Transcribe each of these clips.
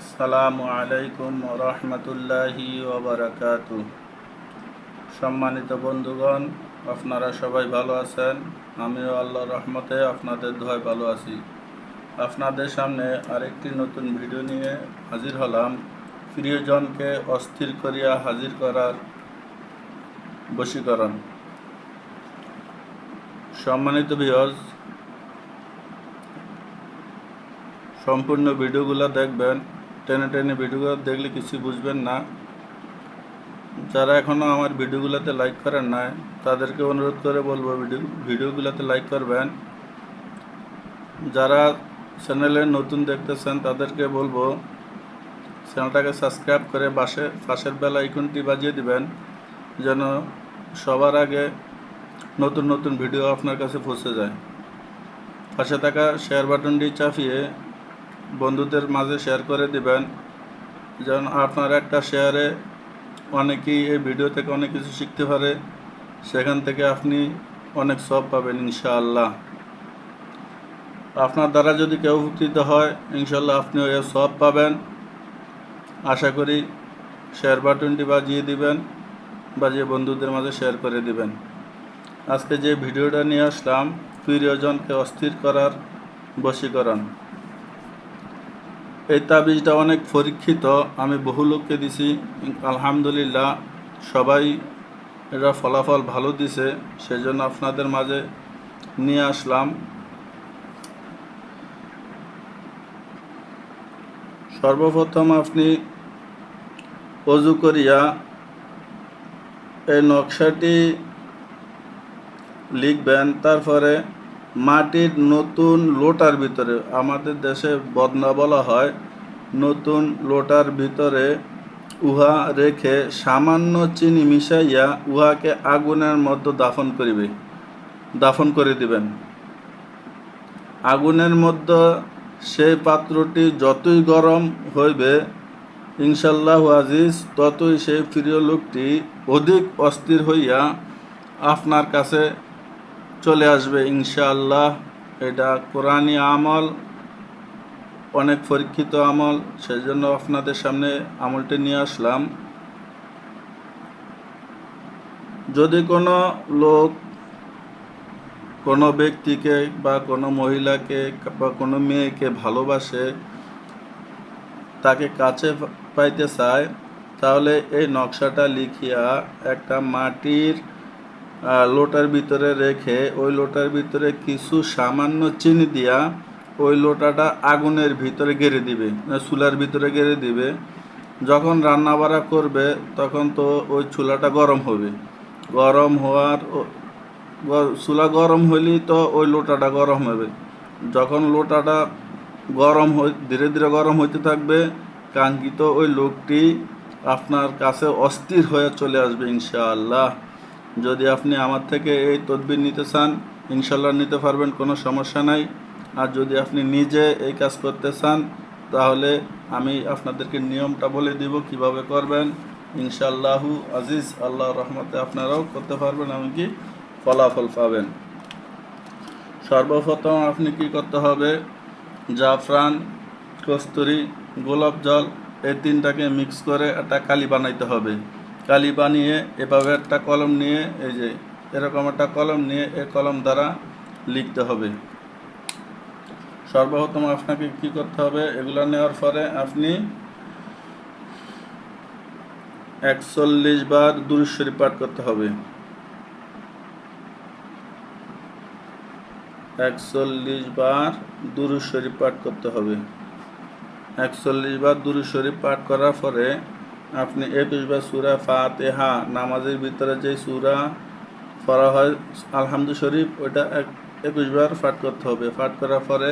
আসসালামু আলাইকুম রহমতুল্লাহি ওবরাকাত সম্মানিত বন্ধুগণ, আপনারা সবাই ভালো আছেন? আমিও আল্লাহ রহমতে আপনাদের দোয়ায় ভালো আছি। আপনাদের সামনে আরেকটি নতুন ভিডিও নিয়ে হাজির হলাম। প্রিয়জনকে অস্থির করিয়া হাজির করার বশীকরণ। সম্মানিত বিয়জ সম্পূর্ণ ভিডিওগুলো দেখবেন। টেনে টেনে ভিডিওগুলো দেখলে কিছু বুঝবেন না। যারা এখনও আমার ভিডিওগুলোতে লাইক করেন নাই, তাদেরকে অনুরোধ করে বলব ভিডিও, ভিডিওগুলোতে লাইক করবেন। যারা চ্যানেলে নতুন দেখতেছেন, তাদেরকে বলব চ্যানেলটাকে সাবস্ক্রাইব করে বাসে পাশের বেলা আইকনটি বাজিয়ে দিবেন, যেন সবার আগে নতুন নতুন ভিডিও আপনার কাছে পৌঁছে যায়। পাশে থাকা শেয়ার বাটনটি চাপিয়ে বন্ধুদের মাঝে শেয়ার করে দিবেন। যেন আপনার একটা শেয়ারে অনেকেই এই ভিডিও থেকে অনেক কিছু শিখতে পারে। সেখান থেকে আপনি অনেক সব পাবেন, ইনশাআল্লাহ। আপনার দ্বারা যদি কেউ উপকৃত হয় ইনশাল্লাহ আপনি ওই সব পাবেন। আশা করি শেয়ার বাটনটি বাজিয়ে দিবেন, বাজিয়ে বন্ধুদের মাঝে শেয়ার করে দিবেন। আজকে যে ভিডিওটা নিয়ে আসলাম, প্রিয়জনকে অস্থির করার বশীকরণ। এই তাবিজটা অনেক পরীক্ষিত। আমি বহু লোককে দিছি। আলহামদুলিল্লাহ, সবাই এটা ফলাফল ভালো দিছে। সেজন্য আপনাদের মাঝে নিয়ে আসলাম। সর্বপ্রথম আপনি অজু করিয়া এই নকশাটি লিখবেন, তারপরে মাটির নতুন লোটার ভিতরে, আমাদের দেশে বদনা বলা হয়, নতুন লোটার ভিতরে উহা রেখে সামান্য চিনি মিশাইয়া উহাকে আগুনের মধ্যে দাফন করিবে, দাফন করে দিবেন। আগুনের মধ্যে সেই পাত্রটি যতই গরম হইবে ইনশাল্লাহ আজিজ, ততই সেই প্রিয় লোকটি অধিক অস্থির হইয়া আপনার কাছে চলে আসবে, ইনশাআল্লাহ। এটা কোরআনী আমল, অনেক পরীক্ষিত আমল সেই জন্য আপনাদের সামনে আমলটি নিয়ে আসলাম। যদি কোনো লোক কোনো ব্যক্তিকে বা কোনো মহিলাকে বা কোনো মেয়েকে ভালোবাসে, তাকে কাছে পাইতে চায়, তাহলে এই নকশাটা লিখিয়া একটা মাটির লোটার ভিতরে রেখে ওই লোটার ভিতরে কিছু সামান্য চিনি দিয়া ওই লোটাটা আগুনের ভিতরে গেড়ে দিবে চুলার ভিতরে গেড়ে দিবে। যখন রান্না বাড়া করবে, তখন তো ওই চুলাটা গরম হবে। গরম হওয়ার চুলা গরম হইলেই তো ওই লোটাটা গরম হবে। যখন লোটাটা গরম ধীরে ধীরে গরম হইতে থাকবে, কাঙ্ক্ষিত ওই লোকটি আপনার কাছে অস্থির হয়ে চলে আসবে, ইনশাআল্লাহ। যদি আপনি আমার থেকে এই তদবির নিতে চান, ইনশাল্লাহ নিতে পারবেন, কোনো সমস্যা নাই। আর যদি আপনি নিজে এই কাজ করতে চান, তাহলে আমি আপনাদেরকে নিয়মটা বলে দিব কীভাবে করবেন। ইনশাল্লাহু আজিজ আল্লাহ রহমতে আপনারাও করতে পারবেন, এমনকি ফলাফল পাবেন। সর্বপ্রথম আপনি কি করতে হবে? জাফরান, কস্তুরি, গোলাপ জল, এই তিনটাকে মিক্স করে একটা কালি বানাইতে হবে। কালি বানিয়ে, এভাবে একটা কলম নিয়ে, এই যে এরকম একটা কলম নিয়ে এই কলম দ্বারা লিখতে হবে। সর্বপ্রথম আপনাকে কি করতে হবে, এগুলো নেওয়ার পরে আপনি একচল্লিশ বার দুরুশ্বরী পাঠ করতে হবে। একচল্লিশ বার দুরুশ্বরী পাঠ করতে হবে। একচল্লিশ বার দুরুশ্বরী পাঠ করার পরে আপনি একুশ বার সুরা ফাতেহা, নামাজের ভিতরে যে সুরা পড়া হয় আলহামদু শরীফ, ওইটা এক, একুশ বার পাঠ করতে হবে। পাঠ করার পরে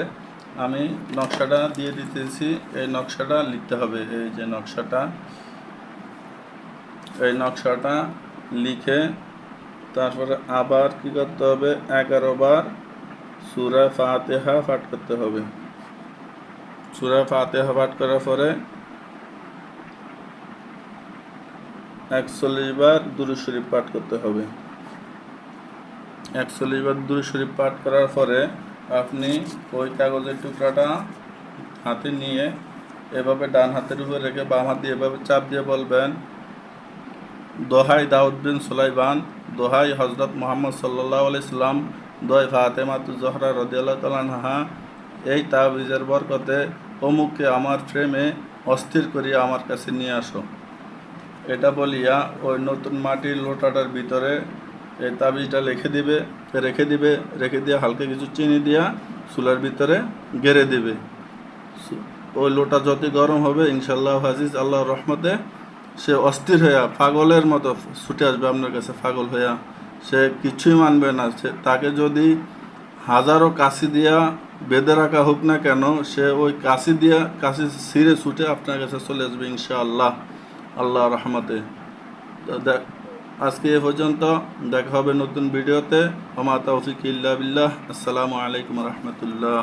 আমি নকশাটা দিয়ে দিতেছি। এই নকশাটা লিখতে হবে। এই যে নকশাটা, এই নকশাটা লিখে তারপরে আবার কি করতে হবে? এগারো বার সুরা ফাতেহা পাঠ করতে হবে। সুরা ফাতেহা পাঠ করার পরে একচল্লিশ বার দুরু শরীফ পাঠ করতে হবে। একচল্লিশ বার দুরু শরীফ পাঠ করার পরে আপনি ওই কাগজের টুকরাটা হাতে নিয়ে এভাবে ডান হাতের উপরে রেখে বাম হাত এভাবে চাপ দিয়ে বলবেন, দোহাই দাউদ বিন সুলাইবান দোহাই হজরত মোহাম্মদ সাল্লাহ আলাইসাল্লাম দোহাই ফাতেমাতু জহরা রদিয়াল্লাহ তালানহা এই তাবিজের বরকতে অমুককে আমার প্রেমে অস্থির করিয়া আমার কাছে নিয়ে আসো। এটা বলিয়া ওই নতুন মাটির লোটাটার ভিতরে এই তাবিজটা রেখে দিবে রেখে দিবে, রেখে দিয়ে হালকা কিছু চিনি দিয়া চুলার ভিতরে গেড়ে দিবে। ওই লোটা যতই গরম হবে ইনশাল্লাহ হাজিজ আল্লাহর রহমতে সে অস্থির হইয়া, পাগলের মতো ছুটে আসবে আপনার কাছে, পাগল হইয়া। সে কিছুই মানবে না। সে তাকে যদি হাজারো কাশি দিয়া বেঁধে রাখা হোক না কেন, সে ওই কাশি দিয়া, কাশি ছিঁড়ে ছুটে আপনার কাছে চলে আসবে, ইনশাআল্লাহ। আল্লাহ রহমতে। তো দেখ আজকে এ পর্যন্ত দেখা হবে নতুন ভিডিওতে। আমার তৌফিক ইল্লা বিল্লাহ। আসসালামু আলাইকুম রহমতুল্লাহ।